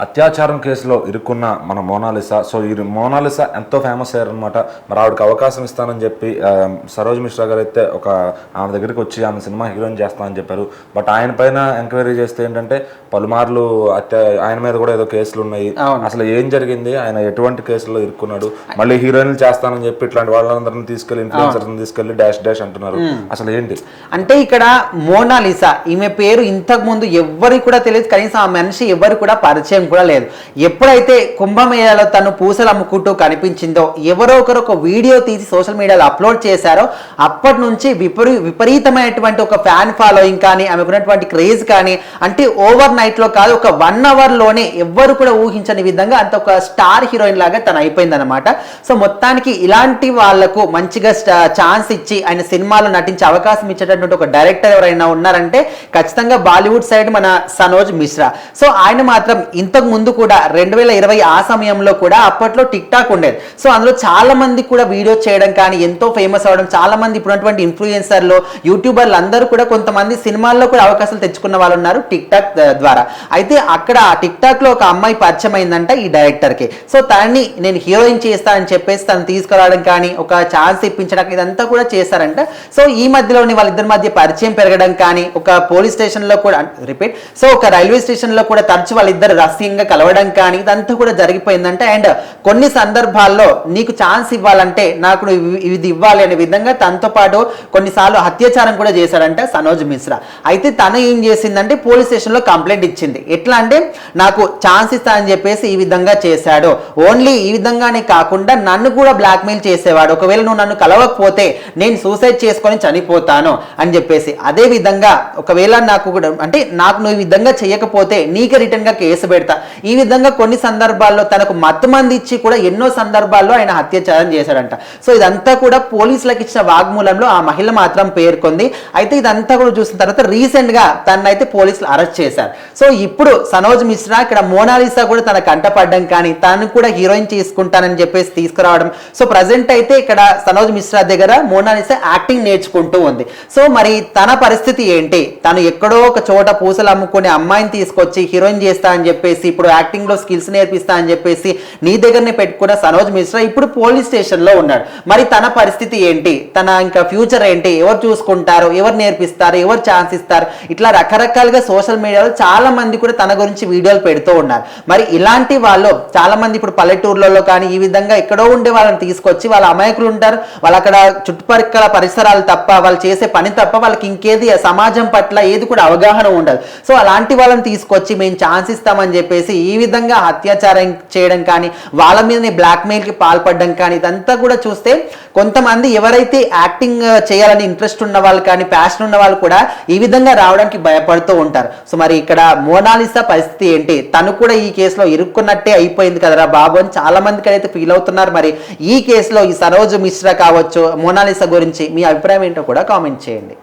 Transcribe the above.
అత్యాచారం కేసులో ఇరుక్కున్న మన మోనాలిసా. సో ఈ మోనాలిసా ఎంతో ఫేమస్ అయ్యారనమాట మరి ఆవిడకి అవకాశం ఇస్తానని చెప్పి సరోజ్ మిశ్రా గారు అయితే ఒక ఆమె దగ్గరికి వచ్చి ఆమె సినిమా హీరోయిన్ చేస్తానని చెప్పారు. బట్ ఆయన పైన ఎంక్వైరీ చేస్తే ఏంటంటే పలుమార్లు అత్యా ఆయన మీద కూడా ఏదో కేసులు ఉన్నాయి. అసలు ఏం జరిగింది? ఆయన ఎటువంటి కేసుల్లో ఇరుక్కున్నాడు? మళ్ళీ హీరోయిన్లు చేస్తానని చెప్పి ఇట్లాంటి వాళ్ళందరినీ తీసుకెళ్ళి ఇన్ఫ్లుయెన్సర్స్ తీసుకెళ్ళి డాష్ డాష్ అంటున్నారు. అసలు ఏంటి? అంటే ఇక్కడ మోనాలిసా ఈమె పేరు ఇంతకు ముందు ఎవ్వరికి కూడా తెలియదు. కనీసం ఆ మనిషి ఎవరు కూడా పరిచయం కూడా లేదు. ఎప్పుడైతే కుంభమేళలో తను పూసలు అమ్ముకుంటూ కనిపించిందో ఎవరో ఒకరు ఒక వీడియో తీసి సోషల్ మీడియాలో అప్లోడ్ చేశారో అప్పటి నుంచి విపరీ విపరీతమైనటువంటి ఒక ఫ్యాన్ ఫాలోయింగ్ కానీ ఆమెకున్నటువంటి క్రేజ్ కానీ అంటే ఓవర్ నైట్లో కాదు ఒక వన్ అవర్లోనే ఎవ్వరు కూడా ఊహించని విధంగా అంత ఒక స్టార్ హీరోయిన్ లాగా తను అయిపోయిందనమాట సో మొత్తానికి ఇలాంటి వాళ్ళకు మంచిగా ఛాన్స్ ఇచ్చి ఆయన సినిమాలో నటించే అవకాశం ఇచ్చేటటువంటి ఒక డైరెక్టర్ ఎవరైనా ఉన్నారంటే ఖచ్చితంగా బాలీవుడ్ సైడ్ మన సనోజ్ మిశ్రా. సో ఆయన మాత్రం ఇంతకు ముందు కూడా రెండు వేల ఇరవై ఆ సమయంలో కూడా అప్పట్లో టిక్ టాక్ ఉండేది. సో అందులో చాలా మంది కూడా వీడియో చేయడం కానీ ఎంతో ఫేమస్ అవ్వడం చాలా మంది ఇప్పుడున్నటువంటి ఇన్ఫ్లుయెన్సర్లు యూట్యూబర్లు అందరూ కూడా కొంతమంది సినిమాల్లో కూడా అవకాశాలు తెచ్చుకున్న వాళ్ళు ఉన్నారు టిక్ టాక్ ద్వారా. అయితే అక్కడ ఆ టిక్ టాక్లో ఒక అమ్మాయి పరిచయం అయిందంట ఈ డైరెక్టర్కి సో తనని నేను హీరోయిన్ చేస్తానని చెప్పేసి తను తీసుకురావడం కానీ ఒక ఛాన్స్ ఇప్పించడం ఇదంతా కూడా చేశారంట. సో ఈ మధ్యలోని వాళ్ళిద్దరి మధ్య పరిచయం పెరగడం కానీ ఒక పోలీస్ స్టేషన్లో కూడా రిపీట్ సో ఒక రైల్వే స్టేషన్లో కూడా తరచు వాళ్ళిద్దరు రహస్యంగా కలవడం కానీ ఇదంతా కూడా జరిగిపోయిందంటే అండ్ కొన్ని సందర్భాల్లో నీకు ఛాన్స్ ఇవ్వాలంటే నాకు నువ్వు ఇది ఇవ్వాలి అనే విధంగా తనతో పాటు కొన్నిసార్లు అత్యాచారం కూడా చేశాడంట సనోజ్ మిశ్రా. అయితే తను ఏం చేసిందంటే పోలీస్ స్టేషన్లో కంప్లైంట్ ఇచ్చింది. ఎట్లా అంటే నాకు ఛాన్స్ ఇస్తా అని చెప్పేసి ఈ విధంగా చేశాడు. ఓన్లీ ఈ విధంగానే కాకుండా నన్ను కూడా బ్లాక్మెయిల్ చేసేవాడు. ఒకవేళ నువ్వు నన్ను కలవకపోతే నేను సూసైడ్ చేసుకొని చనిపోతాను అని చెప్పేసి. అదే విధంగా ఒకవేళ నాకు కూడా అంటే నాకు నువ్వు ఈ విధంగా చేయకపోతే నీకే రిటర్న్గా గా కేసు ఈ విధంగా కొన్ని సందర్భాల్లో తనకు మత్తు మంది ఇచ్చి కూడా ఎన్నో సందర్భాల్లో ఆయన అత్యాచారం చేశాడంట. సో ఇదంతా కూడా పోలీసులకు ఇచ్చిన వాగ్మూలంలో ఆ మహిళ మాత్రం పేర్కొంది. అయితే ఇదంతా కూడా చూసిన తర్వాత రీసెంట్గా తనైతే పోలీసులు అరెస్ట్ చేశారు. సో ఇప్పుడు సనోజ్ మిశ్రా ఇక్కడ మోనాలిసా కూడా తన కంటపడ్డం కానీ తను కూడా హీరోయిన్ తీసుకుంటానని చెప్పేసి తీసుకురావడం. సో ప్రజెంట్ అయితే ఇక్కడ సనోజ్ మిశ్రా దగ్గర మోనాలిసా యాక్టింగ్ నేర్చుకుంటూ ఉంది. సో మరి తన పరిస్థితి ఏంటి? తను ఎక్కడో ఒక చోట పూసలు అమ్ముకునే అమ్మాయిని తీసుకొచ్చి హీరోయిన్ చేస్తా అని చెప్పేసి ఇప్పుడు యాక్టింగ్లో స్కిల్స్ నేర్పిస్తా అని చెప్పేసి నీ దగ్గరనే పెట్టుకున్న సనోజ్ మిశ్రా ఇప్పుడు పోలీస్ స్టేషన్లో ఉన్నాడు. మరి తన పరిస్థితి ఏంటి? తన ఇంకా ఫ్యూచర్ ఏంటి? ఎవరు చూసుకుంటారు? ఎవరు నేర్పిస్తారు? ఎవరు ఛాన్స్ ఇస్తారు? ఇట్లా రకరకాలుగా సోషల్ మీడియాలో చాలా మంది కూడా తన గురించి వీడియోలు పెడుతూ ఉన్నారు. మరి ఇలాంటి వాళ్ళు చాలా మంది ఇప్పుడు పల్లెటూర్లలో కానీ ఈ విధంగా ఎక్కడో ఉండే వాళ్ళని తీసుకొచ్చి వాళ్ళ అమాయకులు ఉంటారు. వాళ్ళు అక్కడ చుట్టుపక్కల పరిసరాలు తప్ప వాళ్ళు చేసే పని తప్ప వాళ్ళకి ఇంకేది సమాజం పట్ల ఏది కూడా అవగాహన ఉండదు. సో అలాంటి వాళ్ళని తీసుకొచ్చి మేము ఛాన్స్ ఇస్తామని చెప్పేసి ఈ విధంగా అత్యాచారం చేయడం కానీ వాళ్ళ మీదనే బ్లాక్మెయిల్కి పాల్పడడం కానీ ఇదంతా కూడా చూస్తే కొంతమంది ఎవరైతే యాక్టింగ్ చేయాలని ఇంట్రెస్ట్ ఉన్న వాళ్ళు కానీ ప్యాషన్ ఉన్న వాళ్ళు కూడా ఈ విధంగా రావడానికి భయపడుతూ ఉంటారు. సో మరి ఇక్కడ మోనాలిసా పరిస్థితి ఏంటి? తను కూడా ఈ కేసులో ఇరుక్కున్నట్టే అయిపోయింది కదరా బాబు అని చాలా మందికి అయితే ఫీల్ అవుతున్నారు. మరి ఈ కేసులో ఈ సరోజ్ మిశ్రా కావచ్చు మోనాలిసా గురించి మీ అభిప్రాయం ఏంటో కూడా కామెంట్ చేయండి.